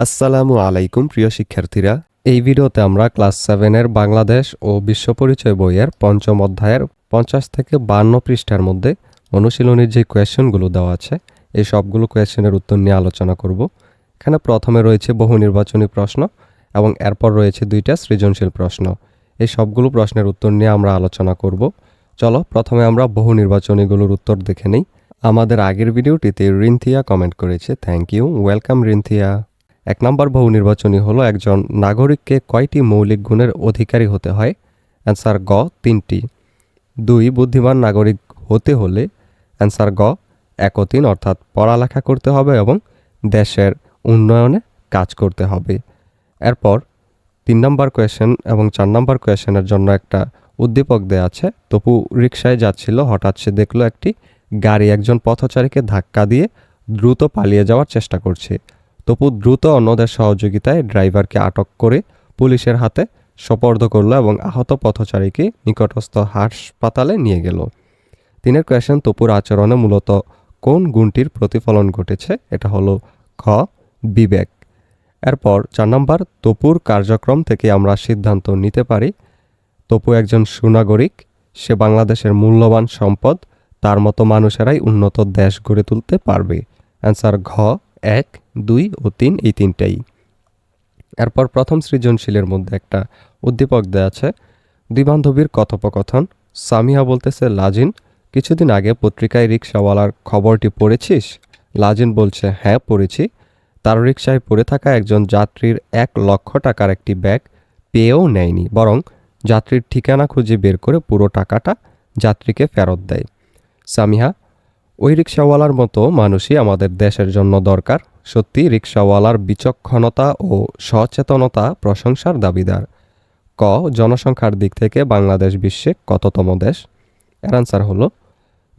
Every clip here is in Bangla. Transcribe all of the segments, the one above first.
আসসালামু আলাইকুম, প্রিয় শিক্ষার্থীরা। এই ভিডিওতে আমরা ক্লাস সেভেনের বাংলাদেশ ও বিশ্ব পরিচয় বইয়ের পঞ্চম অধ্যায়ের পঞ্চাশ থেকে বান্ন পৃষ্ঠার মধ্যে অনুশীলনীর যে কোয়েশ্চেনগুলো দেওয়া আছে, এই সবগুলো কোয়েশ্চেনের উত্তর নিয়ে আলোচনা করব। এখানে প্রথমে রয়েছে বহু নির্বাচনী প্রশ্ন এবং এরপর রয়েছে দুইটা সৃজনশীল প্রশ্ন। এই সবগুলো প্রশ্নের উত্তর নিয়ে আমরা আলোচনা করব। চলো, প্রথমে আমরা বহু নির্বাচনীগুলোর উত্তর দেখে নিই। আমাদের আগের ভিডিওটিতে রিনথিয়া কমেন্ট করেছে। Thank you. ওয়েলকাম রিনথিয়া এক নম্বর বহু নির্বাচনী হলো একজন নাগরিককে কয়টি মৌলিক গুণের অধিকারী হতে হয়? অ্যান্সার গ, তিনটি। দুই, বুদ্ধিমান নাগরিক হতে হলে অ্যান্সার গ একতিন অর্থাৎ পড়ালেখা করতে হবে এবং দেশের উন্নয়নে কাজ করতে হবে। এরপর তিন নম্বর কোয়েশ্চেন এবং চার নম্বর কোয়েশনের জন্য একটা উদ্দীপক দেয়া আছে। তপু রিক্সায় যাচ্ছিল, হঠাৎ সে দেখল একটি গাড়ি একজন পথচারীকে ধাক্কা দিয়ে দ্রুত পালিয়ে যাওয়ার চেষ্টা করছে। তপু দ্রুত অন্যদের সহযোগিতায় ড্রাইভারকে আটক করে পুলিশের হাতে সোপর্দ করল এবং আহত পথচারীকে নিকটস্থ হাসপাতালে নিয়ে গেল। তিনের কোয়েশন তপুর আচরণে মূলত কোন গুণটির প্রতিফলন ঘটেছে? এটা হলো খ, বিবেক। এরপর চার নম্বর, তপুর কার্যক্রম থেকে আমরা সিদ্ধান্ত নিতে পারি, তপু একজন সুনাগরিক, সে বাংলাদেশের মূল্যবান সম্পদ, তার মতো মানুষেরাই উন্নত দেশ গড়ে তুলতে পারবে। অ্যান্সার ঘ এক, দুই ও তিন, এই তিনটাই। এরপর প্রথম সৃজনশীলের মধ্যে একটা উদ্দীপক দেয়া আছে। দুই বান্ধবীর কথোপকথন। সামিহা বলতেছে, লাজিন, কিছুদিন আগে পত্রিকায় রিক্সাওয়ালার খবরটি পড়েছিস? লাজিন বলছে হ্যাঁ পড়েছি। তার রিক্সায় পড়ে থাকা একজন যাত্রীর এক লক্ষ টাকার একটি ব্যাগ পেয়েও নেয়নি, বরং যাত্রীর ঠিকানা খুঁজে বের করে পুরো টাকাটা যাত্রীকে ফেরত দেয়। সামিহা ওই রিক্সাওয়ালার মতো মানুষই আমাদের দেশের জন্য দরকার। সত্যি, রিক্সাওয়ালার বিচক্ষণতা ও সচেতনতা প্রশংসার দাবিদার। ক, জনসংখ্যার দিক থেকে বাংলাদেশ বিশ্বে কততম দেশ? এর আনসার হলো,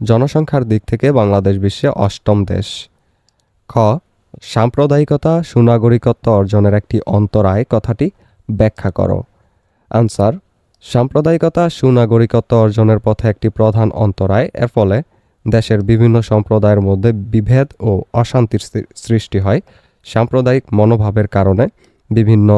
জনসংখ্যার দিক থেকে বাংলাদেশ বিশ্বে অষ্টম দেশ। খ, সাম্প্রদায়িকতা, সুনাগরিকত্ব অর্জনের একটি অন্তরায় কথাটি ব্যাখ্যা করো। আনসার সাম্প্রদায়িকতা, সুনাগরিকত্ব অর্জনের পথে একটি প্রধান অন্তরায়, এর ফলে দেশের বিভিন্ন সম্প্রদায়ের মধ্যে বিভেদ ও অশান্তির সৃষ্টি হয়। সাম্প্রদায়িক মনোভাবের কারণে বিভিন্ন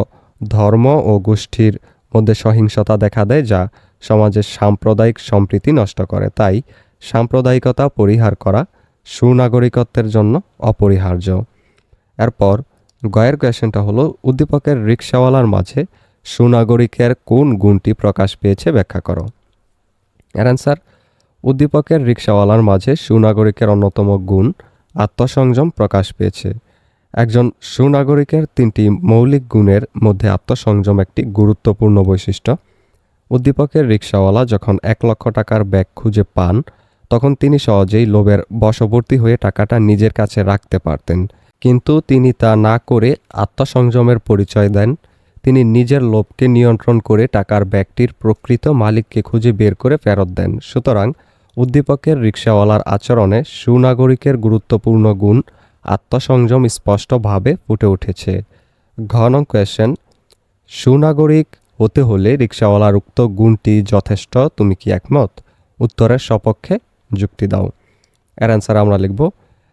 ধর্ম ও গোষ্ঠীর মধ্যে সহিংসতা দেখা দেয়, যা সমাজের সাম্প্রদায়িক সম্প্রীতি নষ্ট করে। তাই সাম্প্রদায়িকতা পরিহার করা সুনাগরিকত্বের জন্য অপরিহার্য। এরপর গয়ের কোয়েশনটা হলো, উদ্দীপকের রিক্সাওয়ালার মাঝে সুনাগরিকের কোন গুণটি প্রকাশ পেয়েছে ব্যাখ্যা করো। এর অ্যান্সার উদ্দীপকের রিক্সাওয়ালার মাঝে সুনাগরিকের অন্যতম গুণ, আত্মসংযম প্রকাশ পেয়েছে। একজন সুনাগরিকের তিনটি মৌলিক গুণের মধ্যে আত্মসংযম একটি গুরুত্বপূর্ণ বৈশিষ্ট্য। উদ্দীপকের রিক্সাওয়ালা যখন এক লক্ষ টাকার ব্যাগ খুঁজে পান, তখন তিনি সহজেই লোভের বশবর্তী হয়ে টাকাটা নিজের কাছে রাখতে পারতেন। কিন্তু তিনি তা না করে আত্মসংযমের পরিচয় দেন। তিনি নিজের লোভকে নিয়ন্ত্রণ করে টাকার ব্যাগটির প্রকৃত মালিককে খুঁজে বের করে ফেরত দেন। সুতরাং উদ্দীপকের রিক্সাওয়ালার আচরণে সুনাগরিকের গুরুত্বপূর্ণ গুণ আত্মসংযম স্পষ্টভাবে ফুটে উঠেছে। ঘন কোয়েশ্চেন সুনাগরিক হতে হলে রিক্সাওয়ালার উক্ত গুণটি যথেষ্ট, তুমি কি একমত? উত্তরের সপক্ষে যুক্তি দাও। এর অ্যান্সার আমরা লিখব,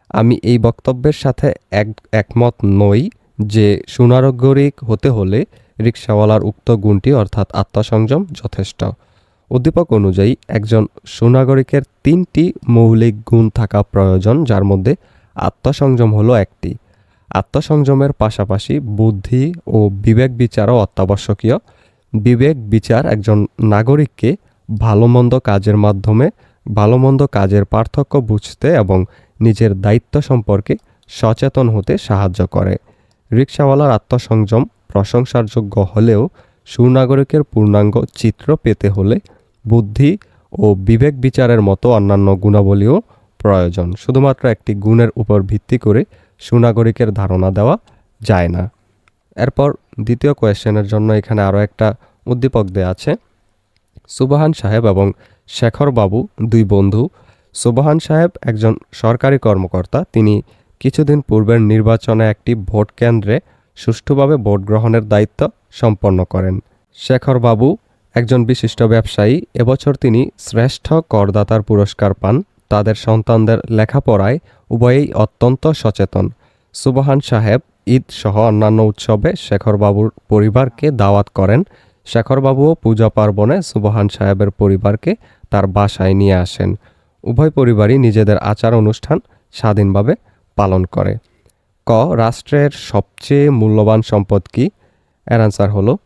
আমি এই বক্তব্যের সাথে এক, একমত নই যে সুনাগরিক হতে হলে রিক্সাওয়ালার উক্ত গুণটি অর্থাৎ আত্মসংযম যথেষ্ট। উদ্দীপক অনুযায়ী একজন সুনাগরিকের তিনটি মৌলিক গুণ থাকা প্রয়োজন, যার মধ্যে আত্মসংযম হলো একটি। আত্মসংযমের পাশাপাশি বুদ্ধি ও বিবেক বিচারও অত্যাবশ্যকীয়। বিবেক বিচার একজন নাগরিককে ভালো মন্দ কাজের মাধ্যমে ভালো মন্দ কাজের পার্থক্য বুঝতে এবং নিজের দায়িত্ব সম্পর্কে সচেতন হতে সাহায্য করে। রিক্সাওয়ালার আত্মসংযম প্রশংসার যোগ্য হলেও সুনাগরিকের পূর্ণাঙ্গ চিত্র পেতে হলে বুদ্ধি ও বিবেক বিচারের মতো অন্যান্য গুণাবলীও প্রয়োজন। শুধুমাত্র একটি গুণের উপর ভিত্তি করে সুনাগরিকের ধারণা দেওয়া যায় না। এরপর দ্বিতীয় কোয়েশ্চেনের জন্য এখানে আরও একটা উদ্দীপক দেয়া আছে। সুবাহান সাহেব এবং শেখর বাবু দুই বন্ধু। সুবাহান সাহেব একজন সরকারি কর্মকর্তা। তিনি কিছুদিন পূর্বের নির্বাচনে একটি ভোট কেন্দ্রে সুষ্ঠুভাবে ভোট গ্রহণের দায়িত্ব সম্পন্ন করেন। শেখর বাবু একজন বিশিষ্ট ব্যবসায়ী, এবছর তিনি শ্রেষ্ঠ করদাতার পুরস্কার পান। তাদের সন্তানদের লেখাপড়ায় উভয়েই অত্যন্ত সচেতন। সুবহান সাহেব ঈদ সহ অন্যান্য উৎসবে শেখরবাবুর পরিবারকে দাওয়াত করেন। শেখরবাবুও পূজা পার্বণে সুবহান সাহেবের পরিবারকে তার বাসায় নিয়ে আসেন। উভয় পরিবারই নিজেদের আচার অনুষ্ঠান স্বাধীনভাবে পালন করে। ক, রাষ্ট্রের সবচেয়ে মূল্যবান সম্পদ কি? এর আনসার হলো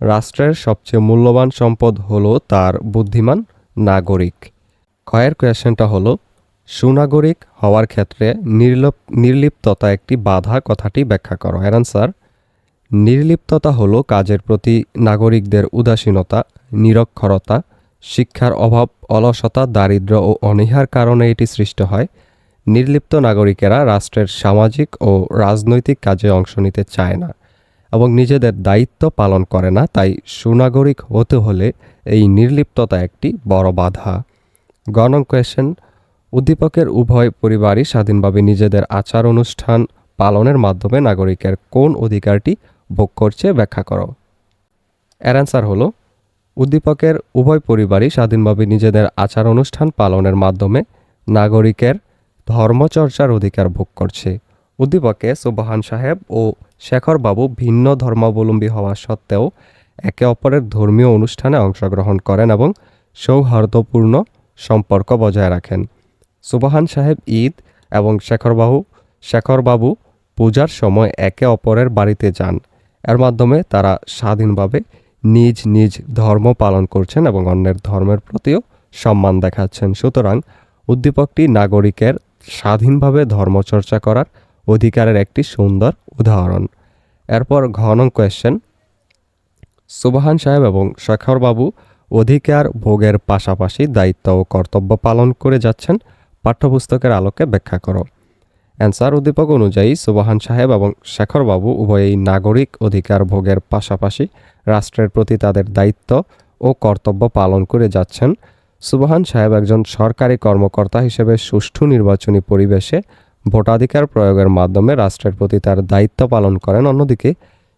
রাষ্ট্রের সবচেয়ে মূল্যবান সম্পদ হলো তার বুদ্ধিমান নাগরিক। কয়ের কোয়েশনটা হলো, সুনাগরিক হওয়ার ক্ষেত্রে নির্লপ, নির্লিপ্ততা একটি বাধা? কথাটি ব্যাখ্যা করো। এর আনসার নির্লিপ্ততা হলো কাজের প্রতি নাগরিকদের উদাসীনতা, নিরক্ষরতা, শিক্ষার অভাব, অলসতা দারিদ্র্য ও অনীহার কারণে এটি সৃষ্ট হয়। নির্লিপ্ত নাগরিকেরা রাষ্ট্রের সামাজিক ও রাজনৈতিক কাজে অংশ নিতে চায় না। এবং নিজেদের দায়িত্ব পালন করে না, তাই সুনাগরিক হতে হলে এই নির্লিপ্ততা একটি বড় বাধা। গণ কোয়েশন উদ্দীপকের উভয় পরিবারই স্বাধীনভাবে নিজেদের আচার অনুষ্ঠান পালনের মাধ্যমে নাগরিকের কোন অধিকারটি ভোগ করছে ব্যাখ্যা করো। এর অ্যান্সার হলো, উদ্দীপকের উভয় পরিবারই স্বাধীনভাবে নিজেদের আচার অনুষ্ঠান পালনের মাধ্যমে নাগরিকের ধর্মচর্চার অধিকার ভোগ করছে। উদ্দীপকে সুবহান সাহেব ও শেখর বাবু ভিন্ন ধর্মাবলম্বী হওয়া সত্ত্বেও একে অপরের ধর্মীয় অনুষ্ঠানে অংশগ্রহণ করেন এবং সৌহার্দ্যপূর্ণ সম্পর্ক বজায় রাখেন। সুবহান সাহেব ঈদ এবং শেখরবাবু শেখরবাবু পূজার সময় একে অপরের বাড়িতে যান। এর মাধ্যমে তারা স্বাধীনভাবে নিজ নিজ ধর্ম পালন করছেন এবং অন্যের ধর্মের প্রতিও সম্মান দেখাচ্ছেন। সুতরাং উদ্দীপকটি নাগরিকের স্বাধীনভাবে ধর্মচর্চা করার অধিকারের একটি সুন্দর উদাহরণ। এরপর ঘন কোয়েশ্চেন সুবহান সাহেব এবং শেখরবাবু অধিকার ভোগের পাশাপাশি দায়িত্ব ও কর্তব্য পালন করে যাচ্ছেন। পাঠ্যপুস্তকের আলোকে ব্যাখ্যা করো। অ্যান্সার উদ্দীপক অনুযায়ী সুবহান সাহেব এবং শেখরবাবু উভয়ই নাগরিক অধিকার ভোগের পাশাপাশি রাষ্ট্রের প্রতি তাদের দায়িত্ব ও কর্তব্য পালন করে যাচ্ছেন। সুবহান সাহেব একজন সরকারি কর্মকর্তা হিসেবে সুষ্ঠু নির্বাচনী পরিবেশে ভোটাধিকার প্রয়োগের মাধ্যমে রাষ্ট্রের প্রতি তার দায়িত্ব পালন করেন। অন্যদিকে,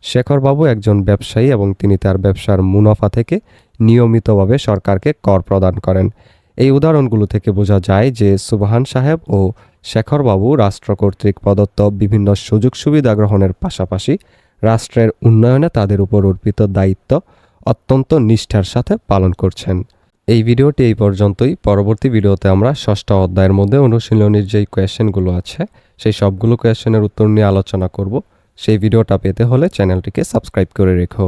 শেখরবাবু একজন ব্যবসায়ী এবং তিনি তার ব্যবসার মুনাফা থেকে নিয়মিতভাবে সরকারকে কর প্রদান করেন। এই উদাহরণগুলো থেকে বোঝা যায় যে সুবহান সাহেব ও শেখরবাবু রাষ্ট্র কর্তৃক প্রদত্ত বিভিন্ন সুযোগ সুবিধা গ্রহণের পাশাপাশি রাষ্ট্রের উন্নয়নে তাদের উপর অর্পিত দায়িত্ব অত্যন্ত নিষ্ঠার সাথে পালন করছেন। এই ভিডিওটি এই পর্যন্তই। পরবর্তী ভিডিওতে আমরা ষষ্ঠ অধ্যায়ের মধ্যে অনুশীলনের যেই কোয়েশ্চেনগুলো আছে, সেই সবগুলো কোয়েশ্চেনের উত্তর নিয়ে আলোচনা করব। সেই ভিডিওটা পেতে হলে চ্যানেলটিকে সাবস্ক্রাইব করে রেখো।